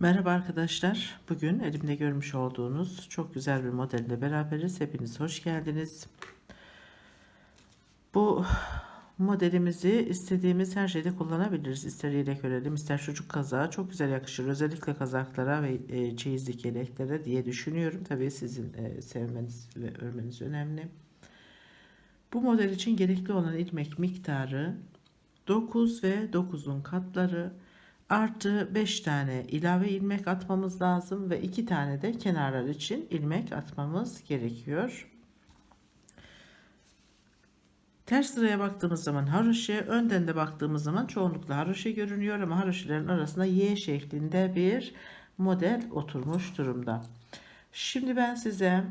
Merhaba arkadaşlar. Bugün elimde görmüş olduğunuz çok güzel bir modelle beraberiz. Hepiniz hoş geldiniz. Bu modelimizi istediğimiz her şeyde kullanabiliriz. İster yelek örelim, ister çocuk kazağı çok güzel yakışır. Özellikle kazaklara ve e, çeyizlik yeleklere diye düşünüyorum. Tabii sizin e, sevmeniz ve örmeniz önemli. Bu model için gerekli olan ilmek miktarı 9 ve 9'un katları artı 5 tane ilave ilmek atmamız lazım ve 2 tane de kenarlar için ilmek atmamız gerekiyor. Ters sıraya baktığımız zaman haroşe, önden de baktığımız zaman çoğunlukla haroşe görünüyor ama haroşelerin arasında Y şeklinde bir model oturmuş durumda. Şimdi ben size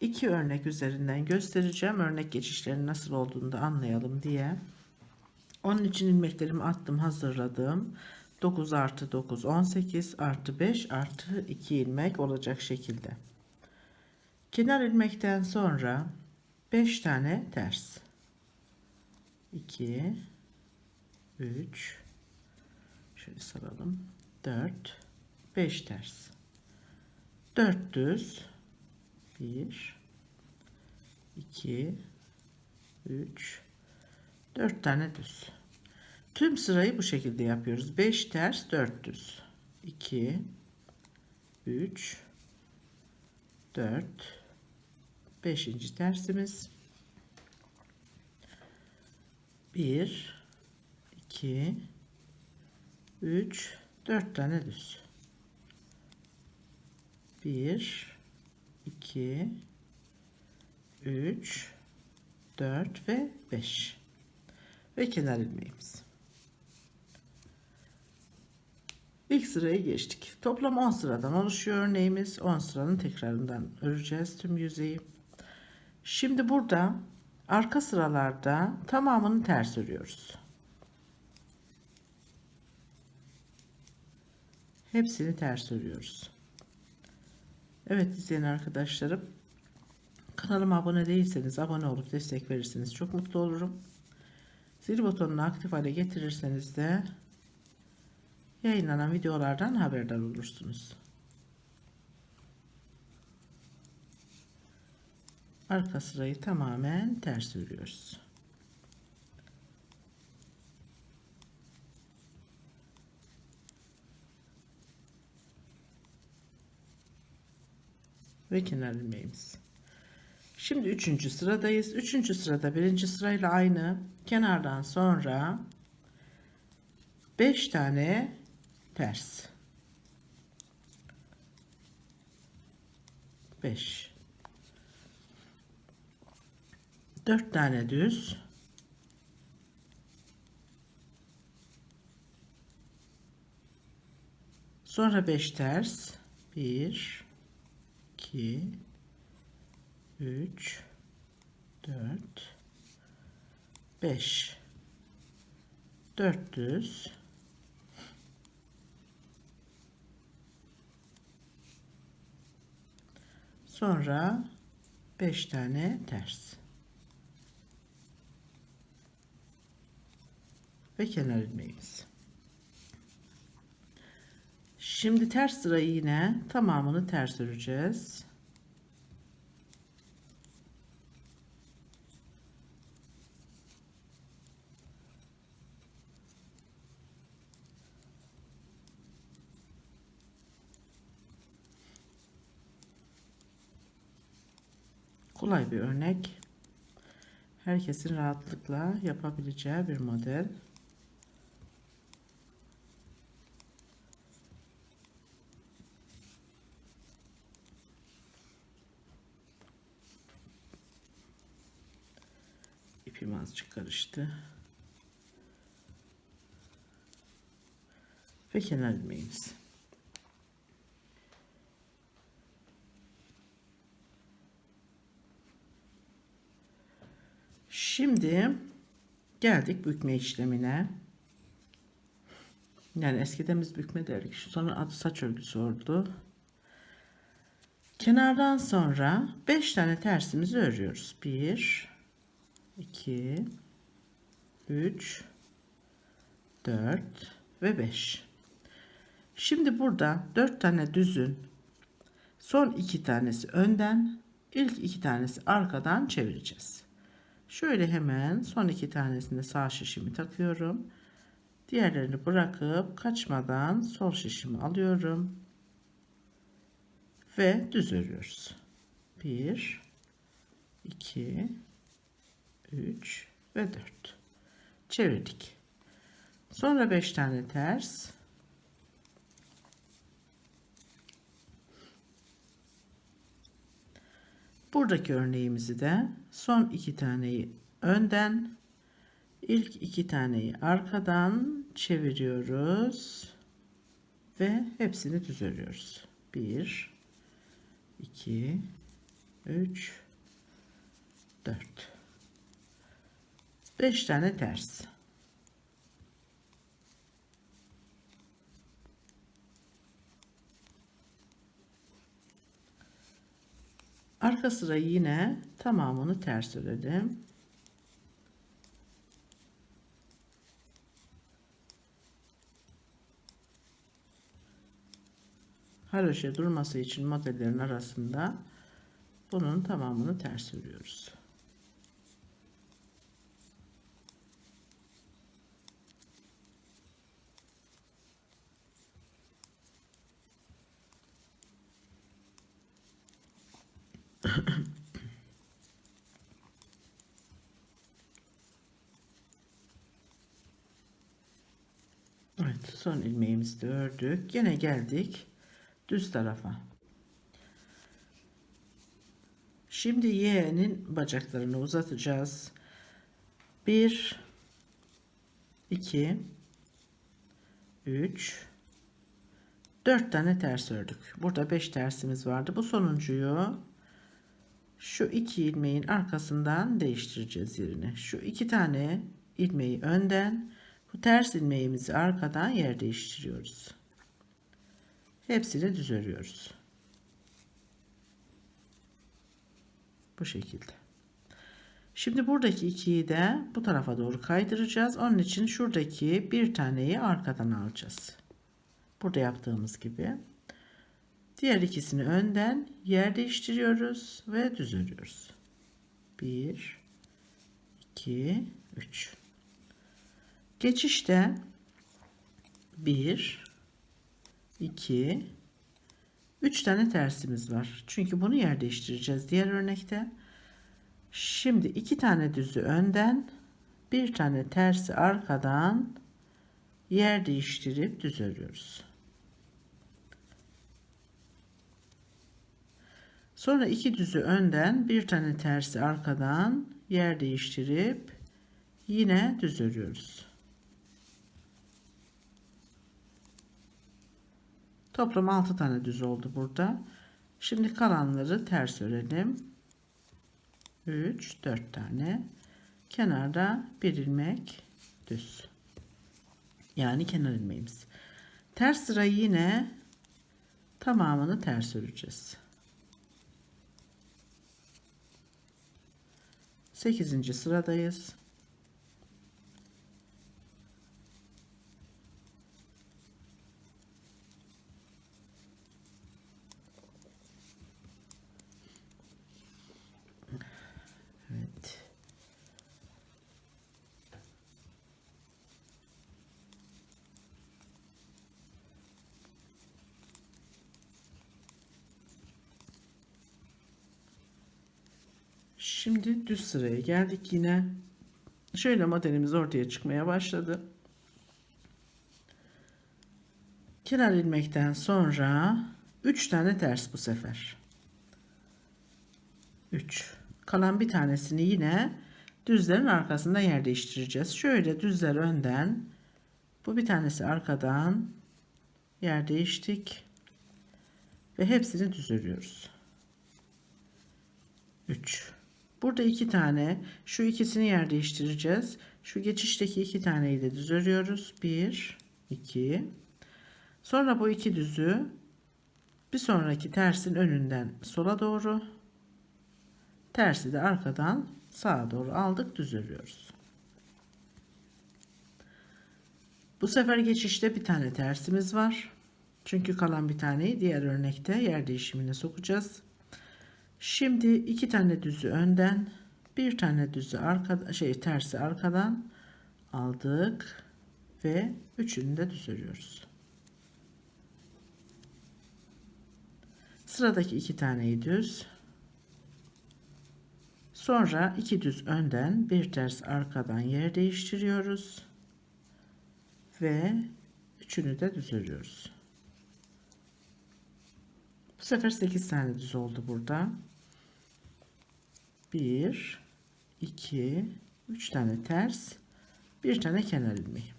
iki örnek üzerinden göstereceğim. Örnek geçişlerin nasıl olduğunu da anlayalım diye. Onun için ilmeklerimi attım hazırladım. 9 artı 9 18 artı 5 artı 2 ilmek olacak şekilde. Kenar ilmekten sonra 5 tane ters. 2 3 şöyle saralım. 4 5 ters. 4 düz 1 2 3 4 tane düz. Tüm sırayı bu şekilde yapıyoruz. 5 ters 4 düz. 2 3 4 5. tersimiz 1 2 3 4 tane düz. 1 2 3 4 ve 5 ve kenar ilmeğimiz. İlk sırayı geçtik. Toplam 10 sıradan oluşuyor örneğimiz. 10 sıranın tekrarından öreceğiz tüm yüzeyi. Şimdi burada arka sıralarda tamamını ters örüyoruz. Hepsini ters örüyoruz. Evet izleyen arkadaşlarım kanalıma abone değilseniz abone olup destek verirseniz çok mutlu olurum. Zil butonunu aktif hale getirirseniz de yayınlanan videolardan haberdar olursunuz. Arka sırayı tamamen ters örüyoruz. Ve kenar ilmeğimiz. Şimdi üçüncü sıradayız. Üçüncü sırada birinci sırayla aynı kenardan sonra 5 tane ters. 5 4 tane düz. Sonra 5 ters. 1 2 3 4 5 4 düz sonra 5 tane ters. Ve kenar ilmeğimiz. Şimdi ters sırayı yine tamamını ters öreceğiz kolay bir örnek. Herkesin rahatlıkla yapabileceği bir model. İpim azıcık karıştı. Ve kenar ilmeğimiz. Şimdi geldik bükme işlemine. Yani eskiden biz bükme derdik. Sonra adı saç örgüsü oldu. Kenardan sonra 5 tane tersimizi örüyoruz. 1 2 3 4 ve 5 Şimdi burada 4 tane düzün son iki tanesi önden, ilk iki tanesi arkadan çevireceğiz. Şöyle hemen son iki tanesinde sağ şişimi takıyorum. Diğerlerini bırakıp kaçmadan sol şişimi alıyorum. Ve düz örüyoruz. 1 2 3 ve 4 çevirdik. Sonra 5 tane ters. Buradaki örneğimizi de son iki taneyi önden, ilk iki taneyi arkadan çeviriyoruz ve hepsini düz örüyoruz. 1 2 3 4 5 tane ters. Arka sırayı yine tamamını ters örelim. Haroşa durması için modellerin arasında bunun tamamını ters örüyoruz. Evet son ilmeğimizi ördük. Yine geldik düz tarafa. Şimdi y'nin bacaklarını uzatacağız. 1 2 3 4 tane ters ördük. Burada 5 tersimiz vardı. Bu sonuncuyu şu iki ilmeğin arkasından değiştireceğiz yerini. Şu iki tane ilmeği önden, bu ters ilmeğimizi arkadan yer değiştiriyoruz. Hepsini düz örüyoruz. Bu şekilde. Şimdi buradaki ikiyi de bu tarafa doğru kaydıracağız. Onun için şuradaki bir taneyi arkadan alacağız. Burada yaptığımız gibi. Diğer ikisini önden yer değiştiriyoruz ve düz örüyoruz. 1 2 3 Geçişte 1 2 3 tane tersimiz var. Çünkü bunu yer değiştireceğiz diğer örnekte. Şimdi iki tane düzü önden, bir tane tersi arkadan yer değiştirip düz örüyoruz. Sonra iki düzü önden, bir tane tersi arkadan yer değiştirip yine düz örüyoruz. Toplam 6 tane düz oldu burada. Şimdi kalanları ters örelim. 3 4 tane. Kenarda bir ilmek düz. Yani kenar ilmeğimiz. Ters sırayı yine tamamını ters öreceğiz. 8. sıradayız. Evet. Şimdi düz sıraya geldik yine. Şöyle modelimiz ortaya çıkmaya başladı. Kenar ilmekten sonra 3 tane ters bu sefer. 3. Kalan bir tanesini yine düzlerin arkasında yer değiştireceğiz. Şöyle düzler önden, bu bir tanesi arkadan yer değiştik ve hepsini düz örüyoruz. 3. Burada iki tane, şu ikisini yer değiştireceğiz. Şu geçişteki iki taneyi de düz örüyoruz. 1, 2. Sonra bu iki düzü bir sonraki tersin önünden sola doğru tersi de arkadan sağa doğru aldık düz örüyoruz. Bu sefer geçişte bir tane tersimiz var. Çünkü kalan bir taneyi diğer örnekte yer değişimine sokacağız. Şimdi iki tane düzü önden, bir tane düzü arka şey tersi arkadan aldık ve üçünü de düz örüyoruz. Sıradaki iki taneyi düz. Sonra iki düz önden, bir ters arkadan yer değiştiriyoruz ve üçünü de düz örüyoruz. Bu sefer 8 tane düz oldu burada. 1 2 3 tane ters, bir tane kenar ilmeği.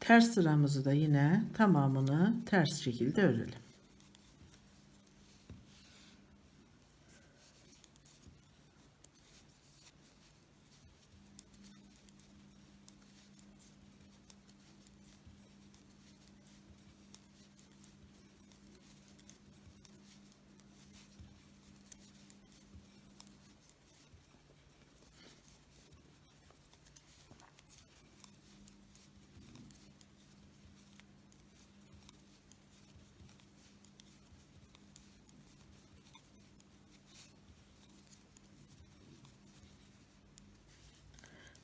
Ters sıramızı da yine tamamını ters şekilde örelim.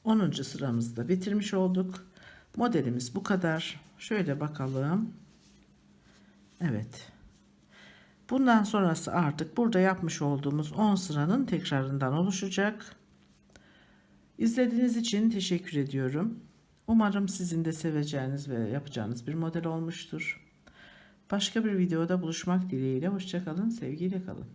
Onuncu sıramızı da bitirmiş olduk. Modelimiz bu kadar. Şöyle bakalım. Evet. Bundan sonrası artık burada yapmış olduğumuz 10 sıranın tekrarından oluşacak. İzlediğiniz için teşekkür ediyorum. Umarım sizin de seveceğiniz ve yapacağınız bir model olmuştur. Başka bir videoda buluşmak dileğiyle. Hoşçakalın, sevgiyle kalın.